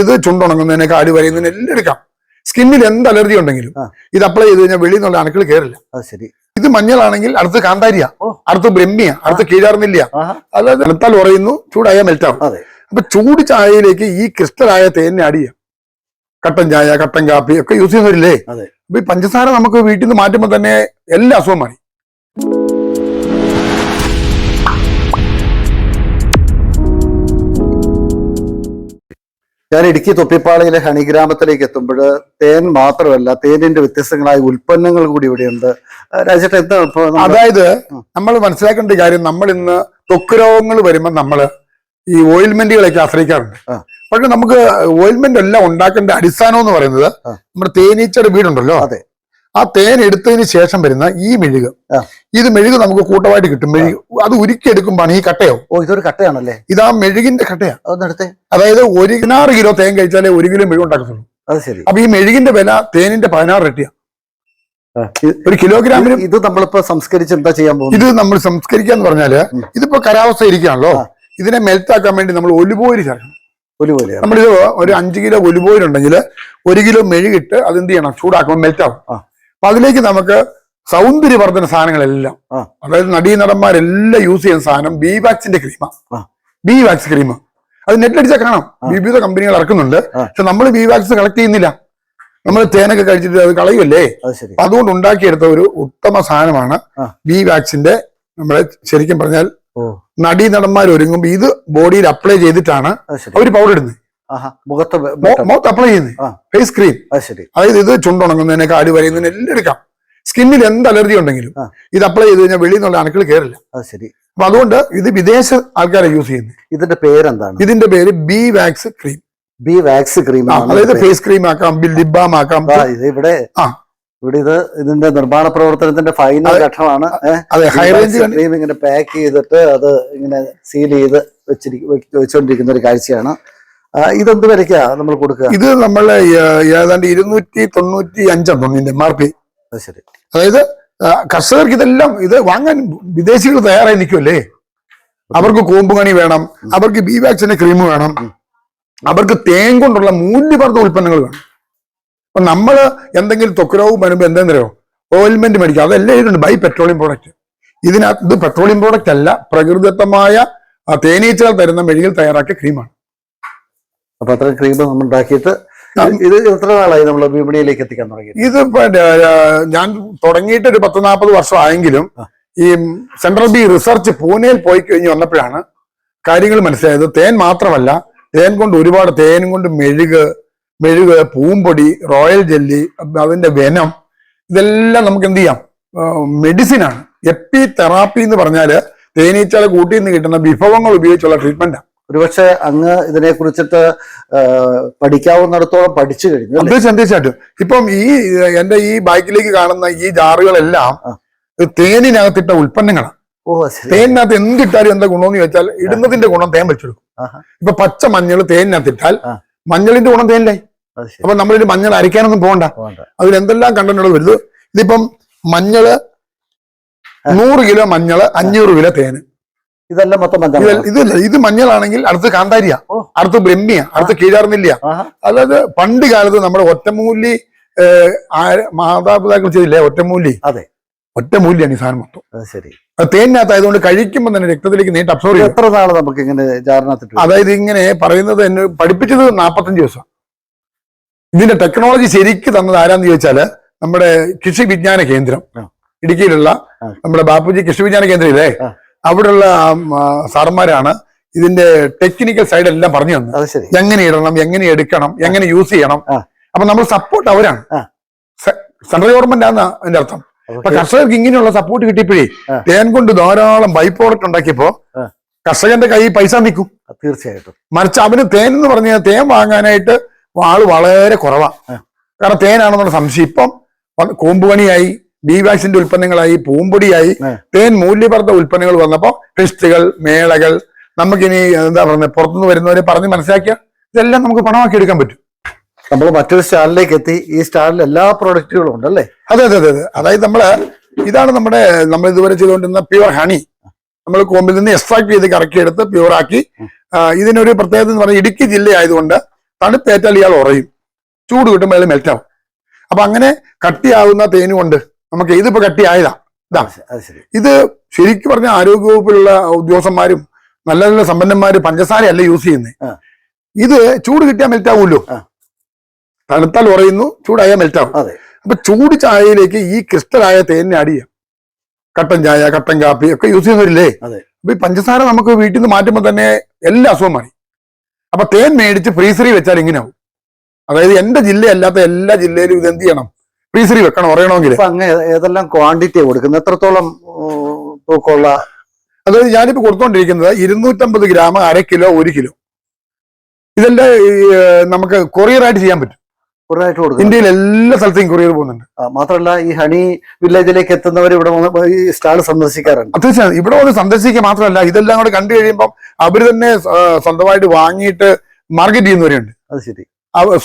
ഇത് ചുണ്ടുണങ്ങുന്നതിന് കാടി വരയുന്നതിന് എല്ലാം എടുക്കാം. സ്കിന്നിൽ എന്ത് അലർജി ഉണ്ടെങ്കിലും ഇത് അപ്ലൈ ചെയ്ത് കഴിഞ്ഞാൽ വെളിയിൽ നിന്നുള്ള അണുക്കൾ കയറില്ല. ശരി. ഇത് മഞ്ഞളാണെങ്കിൽ അടുത്ത് കാന്താരിയ. അടുത്ത് ബ്രഹ്മിയ അടുത്ത് കീഴാർന്നില്ല അല്ലാതെ തണുത്താൽ ഉറയുന്നു ചൂടായ മെൽറ്റാവും അപ്പൊ ചൂട് ചായയിലേക്ക് ഈ ക്രിസ്റ്റലായ തേനിനെ ആഡ് ചെയ്യാം. കട്ടൻ ചായ കട്ടൻ കാപ്പി ഒക്കെ യൂസ് ചെയ്യുന്നവരില്ലേ. അപ്പൊ ഈ പഞ്ചസാര നമുക്ക് വീട്ടിൽ നിന്ന് മാറ്റുമ്പോൾ തന്നെ എല്ലാ അസുഖം മാറി. ഞാൻ ഇടുക്കി തൊപ്പിപ്പാളയിലെ ഹണിഗ്രാമത്തിലേക്ക് എത്തുമ്പോൾ തേൻ മാത്രമല്ല തേനിന്റെ വ്യത്യസ്തങ്ങളായ ഉൽപ്പന്നങ്ങൾ കൂടി ഇവിടെയുണ്ട്. ഉണ്ട് രാജേട്ടൻ എന്താ അതായത് നമ്മൾ മനസ്സിലാക്കേണ്ട കാര്യം നമ്മൾ ഇന്ന് ത്വക്ക് രോഗങ്ങൾ വരുമ്പോൾ നമ്മൾ ഈ ഓയിൽമെന്റുകളൊക്കെ ആശ്രയിക്കാറുണ്ട്. പക്ഷെ നമുക്ക് ഓയിൽമെന്റ് എല്ലാം ഉണ്ടാക്കേണ്ട അടിസ്ഥാനം എന്ന് പറയുന്നത് നമ്മുടെ തേനീച്ചയുടെ വീടുണ്ടല്ലോ. അതെ. ആ തേൻ എടുത്തതിന് ശേഷം വരുന്ന ഈ മെഴുക്. ഇത് മെഴുക് നമുക്ക് കൂട്ടമായിട്ട് കിട്ടും. മെഴുക് അത് ഉരുക്കിയെടുക്കുമ്പോൾ ഈ കട്ടയോ ഓ ഇതൊരു കട്ടയാണല്ലേ? ഇത് ആ മെഴുകിന്റെ കട്ടയാ. അതായത് ഒരു പതിനാറ് കിലോ തേൻ കഴിച്ചാലേ ഒരു കിലോ മെഴുക് ഉണ്ടാക്കത്തുള്ളൂ. അത് ശരി. അപ്പൊ ഈ മെഴുകിന്റെ വില തേനിന്റെ പതിനാറ് ഇരട്ടിയാ ഒരു കിലോഗ്രാമിന് ഇത് നമ്മളിപ്പോ സംസ്കരിച്ച് എന്താ ചെയ്യാൻ പോകുന്നത്? ഇത് നമ്മൾ സംസ്കരിക്കാന്ന് പറഞ്ഞാൽ ഇതിപ്പോ കരാവസ്ഥ ഇരിക്കുകയാണല്ലോ. ഇതിനെ മെൽറ്റാക്കാൻ വേണ്ടി നമ്മൾ ഒലിവോയിൽ ചേർക്കണം. ഒലുപോലെ പോലെയാണ് നമ്മളിത് ഒരു അഞ്ച് കിലോ ഒലിവോയിൽ ഉണ്ടെങ്കിൽ ഒരു കിലോ മെഴുകിട്ട് അത് എന്ത് ചെയ്യണം? ചൂടാക്കുമ്പോൾ മെൽറ്റാവും. അപ്പൊ അതിലേക്ക് നമുക്ക് സൗന്ദര്യവർദ്ധന സാധനങ്ങളെല്ലാം. അതായത് നടീനടന്മാരെല്ലാം യൂസ് ചെയ്യുന്ന സാധനം ബി വാക്സിന്റെ ക്രീമാ ബി വാക്സ് ക്രീം അത് നെറ്റിലടിച്ചാൽ കാണാം. വിവിധ കമ്പനികൾ ഇറക്കുന്നുണ്ട്. പക്ഷെ നമ്മൾ ബി വാക്സ് കളക്ട് ചെയ്യുന്നില്ല. നമ്മൾ തേനൊക്കെ കഴിച്ചിട്ട് അത് കളയുമല്ലേ അതുകൊണ്ട് ഉണ്ടാക്കിയെടുത്ത ഒരു ഉത്തമ സാധനമാണ് ബി വാക്സിന്റെ നമ്മളെ ശരിക്കും പറഞ്ഞാൽ നടീനടന്മാർ നടീ നടന്മാർ ഒരുങ്ങുമ്പോൾ ഇത് ബോഡിയിൽ അപ്ലൈ ചെയ്തിട്ടാണ് അവർ പൗഡർ ഇടുന്നത്. മുഖത്ത്. മൗത്ത്. അപ്ലൈ ചെയ്യുന്നത് ഫേസ് ക്രീം ശരി. അതായത് ഇത് ചുണ്ടുണങ്ങുന്നതിന് കാൽ വരയുന്നതിന് എല്ലാം എടുക്കാം. സ്കിന്നിൽ എന്ത് അലർജി ഉണ്ടെങ്കിലും ഇത് അപ്ലൈ ചെയ്ത് കഴിഞ്ഞാൽ വെളിയിൽ നിന്നുള്ള അണുക്കൾ കയറില്ല. ശരി. അപ്പൊ അതുകൊണ്ട് ഇത് വിദേശ ആൾക്കാരെ യൂസ് ചെയ്യുന്നത് ഇതിന്റെ പേരെന്താണ്? ഇതിന്റെ പേര് bee wax cream. Bee wax cream അതായത് ഫേസ് ക്രീം ആക്കാം ലിബാം ആക്കാം ഇത് ഇവിടെ. ഇവിടെ ഇത് ഇതിന്റെ നിർമ്മാണ പ്രവർത്തനത്തിന്റെ ഫൈനൽ ഘട്ടമാണ്. ക്രീം ഇങ്ങനെ പാക്ക് ചെയ്തിട്ട് അത് ഇങ്ങനെ സീൽ ചെയ്ത് വെച്ചിരിക്കുന്ന വെച്ചുകൊണ്ടിരിക്കുന്ന ഒരു കാഴ്ചയാണ്. ഇതെന്ത് വിലക്കാ നമ്മൾ കൊടുക്കുക? ഇത് നമ്മൾ ഏതാണ്ട് ഇരുന്നൂറ്റി തൊണ്ണൂറ്റി അഞ്ചാണ് തൊണ്ണൂറ്റി എം ആർ പി ശരി. അതായത് കർഷകർക്ക് ഇതെല്ലാം ഇത് വാങ്ങാൻ വിദേശികൾ തയ്യാറായി നിൽക്കുമല്ലേ അവർക്ക് കോമ്പുകണി വേണം അവർക്ക് ബി വാക്സിന്റെ ക്രീം വേണം അവർക്ക് തേൻ കൊണ്ടുള്ള മൂല്യവർദ്ധ ഉൽപ്പന്നങ്ങൾ വേണം. അപ്പൊ നമ്മൾ എന്തെങ്കിലും തൊക്കരവും വരുമ്പോ എന്തെങ്കിലും ഓയിൽമെന്റ് മേടിക്കുക. അതെല്ലാം ഇതിലുണ്ട് ബൈ പെട്രോളിയം പ്രോഡക്റ്റ്. ഇതിനകത്ത് ഇത് പെട്രോളിയം പ്രോഡക്റ്റ് അല്ല പ്രകൃതിദത്തമായ തേനീച്ചകൾ തരുന്ന മെഴുകിൽ തയ്യാറാക്കിയ ക്രീമാണ്. അപ്പൊ അത്ര ക്രീം നമ്മൾ ഉണ്ടാക്കിയിട്ട് ഇത് എത്ര നാളായി നമ്മൾ വിപണിയിലേക്ക് എത്തിക്കാൻ തുടങ്ങി ഇത് ഞാൻ തുടങ്ങിയിട്ട് ഒരു പത്ത് നാൽപ്പത് വർഷം ആയെങ്കിലും. ഈ സെൻട്രൽ ബി റിസർച്ച് പൂനെയിൽ പോയി കഴിഞ്ഞ് വന്നപ്പോഴാണ് കാര്യങ്ങൾ മനസ്സിലായത്. തേൻ മാത്രമല്ല തേൻ കൊണ്ട് ഒരുപാട് തേനും കൊണ്ട് മെഴുക് മെഴുക് പൂമ്പൊടി റോയൽ ജെല്ലി അതിന്റെ വെനം ഇതെല്ലാം നമുക്ക് എന്ത് ചെയ്യാം? മെഡിസിനാണ്. എപ്പി തെറാപ്പി എന്ന് പറഞ്ഞാൽ തേനീച്ചകളെ കൂട്ടിന്ന് നിന്ന് കിട്ടുന്ന വിഭവങ്ങൾ ഉപയോഗിച്ചുള്ള ട്രീറ്റ്മെന്റാണ് ഒരുപക്ഷെ അങ്ങ് ഇതിനെ കുറിച്ചിട്ട് പഠിക്കാവുന്നിടത്തോളം പഠിച്ചു കഴിഞ്ഞു? തീർച്ചയായും തീർച്ചയായിട്ടും ഇപ്പം ഈ എന്റെ ഈ ബൈക്കിലേക്ക് കാണുന്ന ഈ ജാറുകളെല്ലാം തേനിനകത്തിട്ട ഉൽപ്പന്നങ്ങളാണ്. തേനിനകത്ത് എന്തിട്ടാലും എന്താ ഗുണമെന്ന് ചോദിച്ചാൽ ഇടുന്നതിന്റെ ഗുണം തേൻ വെച്ചെടുക്കും. ഇപ്പൊ പച്ച മഞ്ഞൾ തേനിനകത്തിട്ടാൽ. മഞ്ഞളിന്റെ ഗുണം തേനിലായി അപ്പൊ നമ്മളിത് മഞ്ഞൾ അരയ്ക്കാനൊന്നും പോകണ്ട. അതിലെന്തെല്ലാം അതിൽ എന്തെല്ലാം കണ്ടന്റുകൾ വരുന്നത് ഇതിപ്പം മഞ്ഞൾ നൂറ് കിലോ മഞ്ഞൾ അഞ്ഞൂറ് കിലോ തേന്. ഇതെല്ലാം മൊത്തം ഇത് മഞ്ഞൾ ഇതില്ല ഇത് മഞ്ഞളാണെങ്കിൽ അടുത്ത് കാന്താരിയ. അടുത്ത് ബ്രഹ്മിയ. അടുത്ത് കീഴാർന്നില്ല അതായത് പണ്ട് കാലത്ത് നമ്മുടെ ഒറ്റമൂലി മാതാപിതാക്കൾ ചെയ്തില്ലേ ഒറ്റമൂലി? അതെ. ഒറ്റമൂല്യാണ് ഈ സാധനം മൊത്തം. ശരി. തേനിനകത്തായതുകൊണ്ട് കഴിക്കുമ്പോൾ തന്നെ രക്തത്തിലേക്ക് നീട്ട് അബ്സോർവ് ചെയ്യും. എത്ര നാളെ നമുക്ക് ഇങ്ങനെ അതായത് ഇങ്ങനെ പറയുന്നത് എന്നെ പഠിപ്പിച്ചത് നാൽപ്പത്തഞ്ച് ദിവസം. ഇതിന്റെ ടെക്നോളജി ശരിക്ക് തന്നത് ആരാന്ന് ചോദിച്ചാൽ നമ്മുടെ കൃഷി വിജ്ഞാന കേന്ദ്രം. ഇടുക്കിയിലുള്ള നമ്മുടെ ബാപ്പുജി കൃഷി വിജ്ഞാന കേന്ദ്രം ഇല്ലേ. അവിടെയുള്ള സാറന്മാരാണ് ഇതിന്റെ ടെക്നിക്കൽ സൈഡ് എല്ലാം പറഞ്ഞു തന്നത്. എങ്ങനെ ഇടണം എങ്ങനെ എടുക്കണം എങ്ങനെ യൂസ് ചെയ്യണം. അപ്പൊ നമ്മൾ സപ്പോർട്ട് അവരാണ്. സെൻട്രൽ ഗവൺമെന്റ് ആണ് അതിന്റെ അർത്ഥം. അപ്പൊ കർഷകർക്ക് ഇങ്ങനെയുള്ള സപ്പോർട്ട് കിട്ടിയപ്പോഴേ. തേൻ കൊണ്ട് ധാരാളം ബൈ പ്രോഡക്റ്റ് ഉണ്ടാക്കിയപ്പോ കർഷകന്റെ കൈ പൈസ നിൽക്കും. തീർച്ചയായിട്ടും. മറിച്ച് അവന് തേൻ എന്ന് പറഞ്ഞാൽ തേൻ വാങ്ങാനായിട്ട് ആൾ വളരെ കുറവാണ് കാരണം തേനാണെന്നുള്ള സംശയം. ഇപ്പം കൂമ്പുപണിയായി ബി വാക്സിന്റെ ഉൽപ്പന്നങ്ങളായി പൂമ്പൊടിയായി. തേൻ മൂല്യവർദ്ധ ഉൽപ്പന്നങ്ങൾ വന്നപ്പോ ഫെസ്റ്റുകൾ മേളകൾ നമുക്കിനി എന്താ പറയുന്നത് പുറത്തുനിന്ന് വരുന്നവരെ പറഞ്ഞ് മനസ്സിലാക്കിയ ഇതെല്ലാം നമുക്ക് പണമാക്കി എടുക്കാൻ പറ്റും. നമ്മൾ മറ്റൊരു സ്റ്റാളിലേക്ക് എത്തി. ഈ സ്റ്റാളിൽ എല്ലാ പ്രോഡക്റ്റുകളും ഉണ്ട് അല്ലേ അതെ അതെ അതെ അതെ. അതായത് നമ്മൾ ഇതാണ് നമ്മുടെ നമ്മൾ ഇതുവരെ ചെയ്തുകൊണ്ടിരുന്ന പ്യുവർ ഹണി. നമ്മൾ കോമ്പിൽ നിന്ന് എക്സ്ട്രാക്ട് ചെയ്ത് കറക്കി എടുത്ത് പ്യുവറാക്കി ഇതിനൊരു പ്രത്യേകത എന്ന് പറഞ്ഞാൽ ഇടുക്കി ജില്ല ആയതുകൊണ്ട് തണുപ്പേറ്റാൽ ഇയാൾ ഉറയും. ചൂട് കിട്ടുമ്പോൾ അയാൾ മെൽറ്റാവും അപ്പൊ അങ്ങനെ കട്ടിയാവുന്ന തേന് കൊണ്ട് നമുക്ക് ഇതിപ്പോ കട്ടിയായതാ ഇതാ. ഇത് ശരിക്കും പറഞ്ഞ ആരോഗ്യവകുപ്പിലുള്ള ഉദ്യോഗസ്ഥന്മാരും നല്ല നല്ല സമ്പന്നന്മാര് പഞ്ചസാരയല്ല യൂസ് ചെയ്യുന്നത് ഇത് ചൂട് കിട്ടിയാൽ മെൽറ്റ് ആവുമല്ലോ തണുത്താൽ ഉറയുന്നു ചൂടായാൽ മെൽറ്റാവും അതെ. അപ്പൊ ചൂട് ചായയിലേക്ക് ഈ ക്രിസ്റ്റലായ തേനിനെ ആഡ് ചെയ്യാം. കട്ടൻ ചായ കട്ടൻ കാപ്പി ഒക്കെ യൂസ് ചെയ്യുന്നവരില്ലേ. അപ്പൊ ഈ പഞ്ചസാര നമുക്ക് വീട്ടിൽ നിന്ന് മാറ്റുമ്പോൾ തന്നെ എല്ലാ അസുഖം മാറി. അപ്പൊ തേൻ മേടിച്ച് ഫ്രീസറി വെച്ചാൽ ഇങ്ങനെയാവും അതായത് എന്റെ ജില്ലയല്ലാത്ത എല്ലാ ജില്ലയിലും ഇത് എന്ത് ചെയ്യണം? ഫ്രീസറിൽ വെക്കണം അറിയണമെങ്കിൽ ഏതെല്ലാം ക്വാണ്ടിറ്റി കൊടുക്കുന്നത്? എത്രത്തോളം തൂക്കമുള്ള? അതായത് ഞാനിപ്പോ കൊടുത്തോണ്ടിരിക്കുന്നത് ഇരുന്നൂറ്റമ്പത് ഗ്രാം അര കിലോ ഒരു കിലോ. ഇതെല്ലാം നമുക്ക് കൊറിയർ കൊറിയറായിട്ട് ചെയ്യാൻ പറ്റും. ഇന്ത്യയിൽ എല്ലാ സ്ഥലത്തേക്കും കൊറിയർ പോകുന്നുണ്ട്. മാത്രമല്ല ഈ ഹണി വില്ലേജിലേക്ക് എത്തുന്നവർ ഇവിടെ വന്ന് ഈ സ്റ്റാൾ സന്ദർശിക്കാറുണ്ട്. തീർച്ചയായും ഇവിടെ വന്ന് സന്ദർശിക്കുക മാത്രമല്ല ഇതെല്ലാം കൂടെ കണ്ടു കഴിയുമ്പോൾ അവർ തന്നെ സ്വന്തമായിട്ട് വാങ്ങിയിട്ട് മാർക്കറ്റ് ചെയ്യുന്നവരുണ്ട്. അത് ശരി.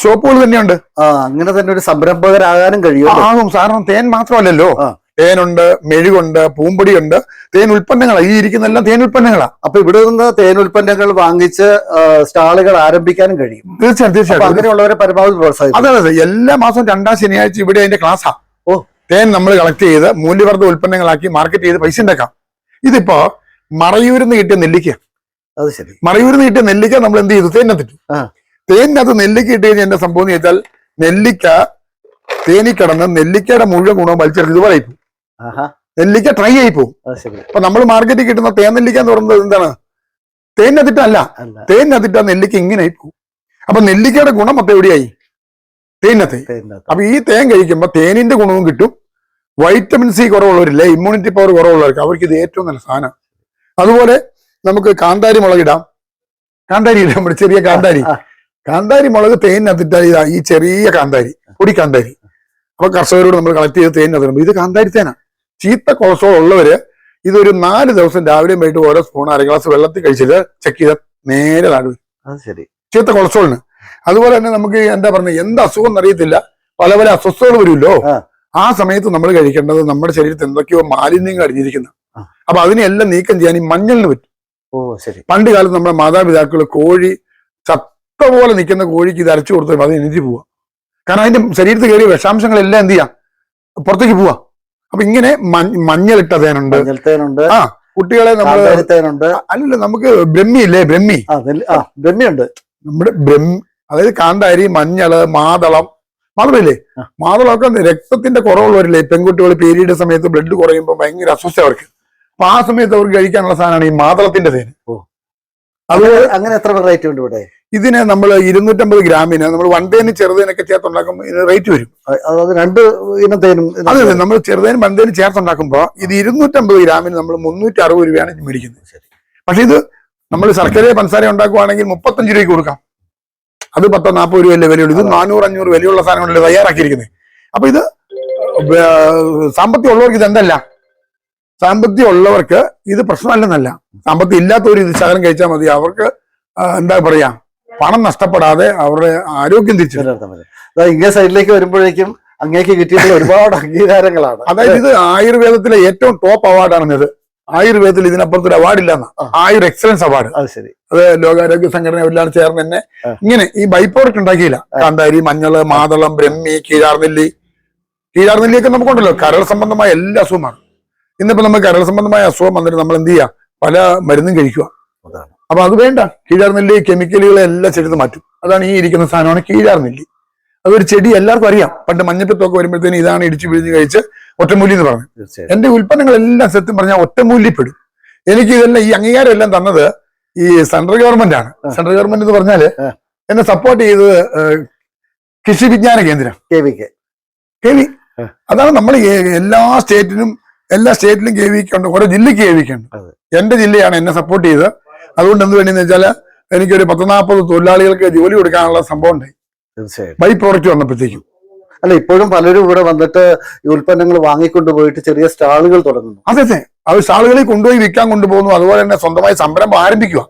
ഷോപ്പുകൾ തന്നെയുണ്ട്. ആ അങ്ങനെ തന്നെ ഒരു സംരംഭകരാകാനും കഴിയും ആകും. സാധാരണ തേൻ മാത്രമല്ലല്ലോ. തേനുണ്ട് മെഴുകുണ്ട് പൂമ്പൊടിയുണ്ട്. തേൻ ഉൽപ്പന്നങ്ങളാണ് ഈ ഇരിക്കുന്ന എല്ലാം തേൻ ഉൽപ്പന്നങ്ങളാണ് അപ്പൊ ഇവിടെ നിന്ന് തേൻ ഉൽപ്പന്നങ്ങൾ വാങ്ങിച്ച് സ്റ്റാളുകൾ ആരംഭിക്കാനും കഴിയും. തീർച്ചയായും തീർച്ചയായും. അങ്ങനെയുള്ളവരെ പരമാവധി പ്രോത്സാഹിക്കും അതെ അതെ എല്ലാ മാസവും രണ്ടാം ശനിയാഴ്ച ഇവിടെ അതിന്റെ ക്ലാസ്സാ. ഓ. തേൻ നമ്മൾ കളക്ട് ചെയ്ത് മൂല്യവർദ്ധ ഉൽപ്പന്നങ്ങളാക്കി മാർക്കറ്റ് ചെയ്ത് പൈസ ഉണ്ടാക്കാം. ഇതിപ്പോ മറയൂരിൽ നിന്ന് കിട്ടിയ നെല്ലിക്ക. അത് ശരി. മറയൂരിൽ നിന്ന് കിട്ടിയ നെല്ലിക്ക നമ്മൾ എന്ത് ചെയ്തു? തേനത്തിട്ടു. തേനിനകത്ത് നെല്ലിക്ക ഇട്ട് കഴിഞ്ഞാൽ എന്റെ സംഭവം എന്ന് വെച്ചാൽ നെല്ലിക്ക തേനി കിടന്ന് നെല്ലിക്കയുടെ മുഴുവൻ ഗുണവും വലിച്ചെടുത്ത് ഇതുപോലെ ആയിപ്പോവും. ആഹാ. നെല്ലിക്ക ട്രൈ ആയി പോകും അപ്പൊ നമ്മൾ മാർക്കറ്റിൽ കിട്ടുന്ന തേൻ നെല്ലിക്ക എന്ന് പറയുന്നത് എന്താണ്? തേനിനകത്തിട്ടല്ല അല്ല. തേനിനകത്തിട്ട നെല്ലിക്ക ഇങ്ങനെ ആയി പോകും അപ്പൊ നെല്ലിക്കയുടെ ഗുണം മൊത്തം എവിടെയായി? തേനത്തെ. അപ്പൊ ഈ തേൻ കഴിക്കുമ്പോ തേനിന്റെ ഗുണവും കിട്ടും. വൈറ്റമിൻ സി കുറവുള്ളവരില്ലേ. ഇമ്മ്യൂണിറ്റി പവർ കുറവുള്ളവർക്ക് അവർക്ക് ഇത് ഏറ്റവും നല്ല സാധനം. അതുപോലെ നമുക്ക് കാന്താരി മുളകിടാം. കാന്താരി ഇടാം. നമ്മുടെ ചെറിയ കാന്താരി. കാന്താരി മുളക് തേനിനകത്തിട്ടാൽ ഈ ചെറിയ കാന്താരി പൊടി കാന്താരി. അപ്പൊ കർഷകരോട് നമ്മൾ കളക്ട് ചെയ്ത് തേനിനകത്ത് ഇത് കാന്താരി തേനാ. ചീത്ത കൊളസ്ട്രോൾ ഉള്ളവര് ഇതൊരു നാല് ദിവസം രാവിലെയും വൈകിട്ട് ഓരോ സ്പൂൺ അര ഗ്ലാസ് വെള്ളത്തിൽ കഴിച്ചിട്ട് ചെക്ക് ചെയ്താൽ നേരെ താഴെ അത് ശരി. ചീത്ത കൊളസ്ട്രോളിന്. അതുപോലെ തന്നെ നമുക്ക് എന്താ പറയുക എന്ത് അസുഖം എന്നറിയത്തില്ല പല പല അസ്വസ്ഥകൾ വരുമല്ലോ. ആ. സമയത്ത് നമ്മൾ കഴിക്കേണ്ടത് നമ്മുടെ ശരീരത്തിൽ എന്തൊക്കെയോ മാലിന്യങ്ങൾ അടിഞ്ഞിരിക്കുന്ന. അപ്പൊ അതിനെല്ലാം നീക്കം ചെയ്യാൻ ഈ മഞ്ഞളിന് പറ്റും. ഓ ശരി. പണ്ട് കാലത്ത് നമ്മുടെ മാതാപിതാക്കൾ കോഴി ചത്ത പോലെ നിൽക്കുന്ന കോഴിക്ക് ഇത് അരച്ചു കൊടുത്താൽ അത് എണീറ്റ് പോവാ. കാരണം അതിന്റെ ശരീരത്തിൽ കയറിയ വിഷാംശങ്ങളെല്ലാം എന്ത് ചെയ്യാം? പുറത്തേക്ക് പോവാ. അപ്പൊ ഇങ്ങനെ മഞ്ഞ- മഞ്ഞളിട്ട തേനുണ്ട്. ആ കുട്ടികളെ നമ്മൾ അല്ലല്ല നമുക്ക് ബ്രഹ്മി. ഇല്ലേ ബ്രഹ്മി ബ്രഹ്മിയുണ്ട്. നമ്മുടെ ബ്രഹ്മി അതായത് കാന്താരി മഞ്ഞൾ മാതളം മാതളമില്ലേ. മാതളമൊക്കെ രക്തത്തിന്റെ കുറവുള്ളവരില്ലേ? പെൺകുട്ടികൾ പീരീഡ് സമയത്ത് ബ്ലഡ് കുറയുമ്പോൾ ഭയങ്കര അസ്വസ്ഥ അവർക്ക്. അപ്പൊ ആ സമയത്ത് അവർക്ക് കഴിക്കാനുള്ള സാധനമാണ് ഈ മാതളത്തിന്റെ തേൻ. അങ്ങനെ എത്ര വെറൈറ്റി ഉണ്ട് ഇവിടെ? ഇതിന് നമ്മൾ ഇരുന്നൂറ്റമ്പത് ഗ്രാമിന് നമ്മൾ വൺ തേന് ചെറുതേനൊക്കെ ചേർത്തുണ്ടാക്കുമ്പോൾ ഇതിന് റേറ്റ് വരും. അതായത് രണ്ട് ഇനത്തേനും അതെ നമ്മൾ ചെറുതേനും വൺതേനും ചേർത്തുണ്ടാക്കുമ്പോൾ ഇത് ഇരുന്നൂറ്റമ്പത് ഗ്രാമിന് നമ്മൾ മുന്നൂറ്റി അറുപത് രൂപയാണ് മേടിക്കുന്നത്. പക്ഷെ ഇത് നമ്മൾ ശർക്കര പഞ്ചസാര ഉണ്ടാക്കുവാണെങ്കിൽ മുപ്പത്തഞ്ച് രൂപയ്ക്ക് കൊടുക്കാം. അത് പത്തോ നാൽപ്പത് രൂപയല്ലേ വിലയുള്ളൂ? ഇത് നാനൂറ് അഞ്ഞൂറ് വിലയുള്ള സാധനങ്ങളല്ലേ തയ്യാറാക്കിയിരിക്കുന്നത് അപ്പൊ ഇത് സാമ്പത്തികം ഉള്ളവർക്ക് ഇത് എന്തല്ല സാമ്പത്തികം ഉള്ളവർക്ക് ഇത് പ്രശ്നമല്ലെന്നല്ല. സാമ്പത്തികം ഇല്ലാത്തവർ ഇത് ശകലം കഴിച്ചാൽ മതി. അവർക്ക് എന്താ പറയാ? പണം നഷ്ടപ്പെടാതെ അവരുടെ ആരോഗ്യം തിരിച്ചു ഇങ്ങേ സൈഡിലേക്ക് വരുമ്പോഴേക്കും അങ്ങേക്ക് കിട്ടിയിട്ടുള്ള ഒരുപാട് അംഗീകാരങ്ങളാണ്. അതായത് ഇത് ആയുർവേദത്തിലെ ഏറ്റവും ടോപ്പ് അവാർഡാണ് ഇത്. ആയുർവേദത്തിൽ ഇതിനപ്പുറത്തൊരു അവാർഡ് ഇല്ലെന്ന്. ആയുർ എക്സലൻസ് അവാർഡ് അത് ശരി. അത് ലോകാരോഗ്യ സംഘടന എല്ലാം ചേർന്ന് തന്നെ ഇങ്ങനെ ഈ ബൈ പ്രോഡക്റ്റ് ഉണ്ടാക്കിയില്ല കാന്താരി മഞ്ഞൾ മാതളം ബ്രഹ്മി കീഴാർനെല്ലി. കീഴാർനെല്ലിയൊക്കെ നമുക്കുണ്ടല്ലോ കരൾ സംബന്ധമായ എല്ലാ അസുഖമാണ് ഇന്നിപ്പോ നമുക്ക് കരൾ സംബന്ധമായ അസുഖം വന്നിട്ട് നമ്മൾ എന്ത് ചെയ്യുക പല മരുന്നും കഴിക്കുക അതാണ്. അപ്പൊ അത് വേണ്ട. കീഴാർനെല്ലി കെമിക്കലുകളെ എല്ലാം ചെടുത്ത് മാറ്റും. അതാണ് ഈ ഇരിക്കുന്ന സാധനമാണ് കീഴാർനെല്ലി അതൊരു ചെടി എല്ലാവർക്കും അറിയാം. പണ്ട് മഞ്ഞപ്പിത്തൊക്കെ വരുമ്പോഴത്തേന് ഇതാണ് ഇടിച്ചു പിഴിഞ്ഞ് കഴിച്ച് ഒറ്റമൂലി എന്ന് പറഞ്ഞു. എന്റെ ഉൽപ്പന്നങ്ങളെല്ലാം സത്യം പറഞ്ഞാൽ ഒറ്റമൂല്യപ്പെടും എനിക്ക് ഇതെല്ലാം ഈ അംഗീകാരം എല്ലാം തന്നത് ഈ സെൻട്രൽ ഗവൺമെന്റ് ആണ്. സെൻട്രൽ ഗവൺമെന്റ് എന്ന് പറഞ്ഞാൽ എന്നെ സപ്പോർട്ട് ചെയ്തത് Krishi Vigyan Kendra. K V K. V. അതാണ് നമ്മൾ എല്ലാ സ്റ്റേറ്റിനും എല്ലാ സ്റ്റേറ്റിലും കെ വിക്ക് ഉണ്ട്. ഓരോ ജില്ലയ്ക്ക് കെ വിക്ക് ഉണ്ട്. എന്റെ ജില്ലയാണ് എന്നെ സപ്പോർട്ട് ചെയ്തത്. അതുകൊണ്ട് എന്ത് വേണ്ടിയെന്ന് വെച്ചാൽ എനിക്കൊരു പത്ത് നാൽപ്പത് തൊഴിലാളികൾക്ക് ജോലി കൊടുക്കാനുള്ള സംഭവം ഉണ്ടായി. തീർച്ചയായും. ബൈ പ്രോഡക്റ്റ് വന്നപ്പോഴത്തേക്കും. അല്ല ഇപ്പോഴും പലരും ഇവിടെ വന്നിട്ട് ഈ ഉൽപ്പന്നങ്ങൾ വാങ്ങിക്കൊണ്ട് പോയിട്ട് ചെറിയ സ്റ്റാളുകൾ തുടങ്ങുന്നു. അതെ അതെ. അത് സ്റ്റാളുകളിൽ കൊണ്ടുപോയി വിൽക്കാൻ കൊണ്ടുപോകുന്നു. അതുപോലെ തന്നെ സ്വന്തമായി സംരംഭം ആരംഭിക്കുക